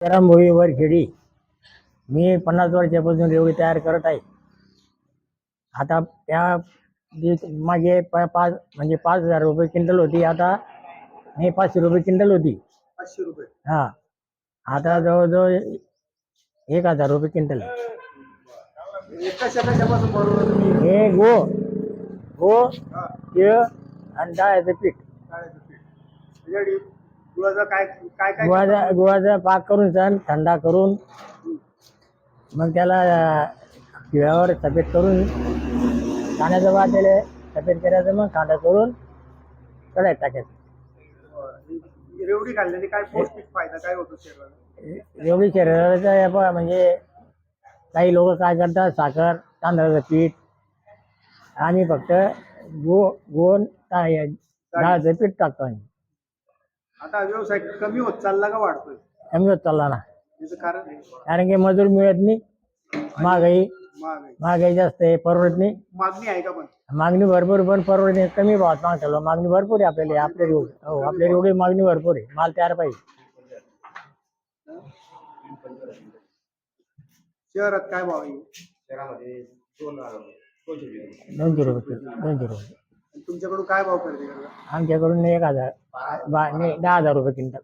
रामभोई वरखेडी मी पन्नास वर्षापासून रेवडी तयार करत आहे. आता त्या मागे प पाच म्हणजे पाच हजार रुपये क्विंटल होती. आता नाही पाचशे रुपये क्विंटल होती. पाचशे रुपये. हां. आता जवळजवळ एक हजार रुपये क्विंटल. हे हे गो गो हा. आणि डाळ्याचं पीठ. गुळाचं काय काय काय गुळाचा गुळाचा पाक करून सण थंडा करून. मग त्याला तिळावर सफेद करून कांद्याचं वाटेले सफेद करायचं मग कांदा करून कढाईत टाकायचं. रेवडी खाल्ल्याने काय पौष्टिक फायदा काय होतो शरीराला? एवढी शरीराचं हे बघा म्हणजे काही लोक काय करतात साखर तांदळाचं पीठ आम्ही फक्त गो गोन डाळाचं पीठ टाकतो आम्ही. आता व्यवसाय कमी होत चालला का वाढतोय? कमी होत चालला ना. याचं कारण? कारण की मजूर मिळत नाही महागाई महागाई. जास्त आहे परवडत नाही. मागणी आहे का पण? मागणी भरपूर पण परवडत नाही. कमी भावात मागतो मागणी भरपूर आहे आपल्याला आपल्या एवढी. हो आपल्या एवढी मागणी भरपूर आहे. माल तयार पाहिजे. शहरात काय भाव आहे? शहरामध्ये दोन दोनशे रुपये. दोनशे रुपये दोनशे रुपये. आणि तुमच्याकडून काय भाव खरेदी करता? आमच्याकडून एक हजार बा नाही दहा हजार रुपये क्विंटल.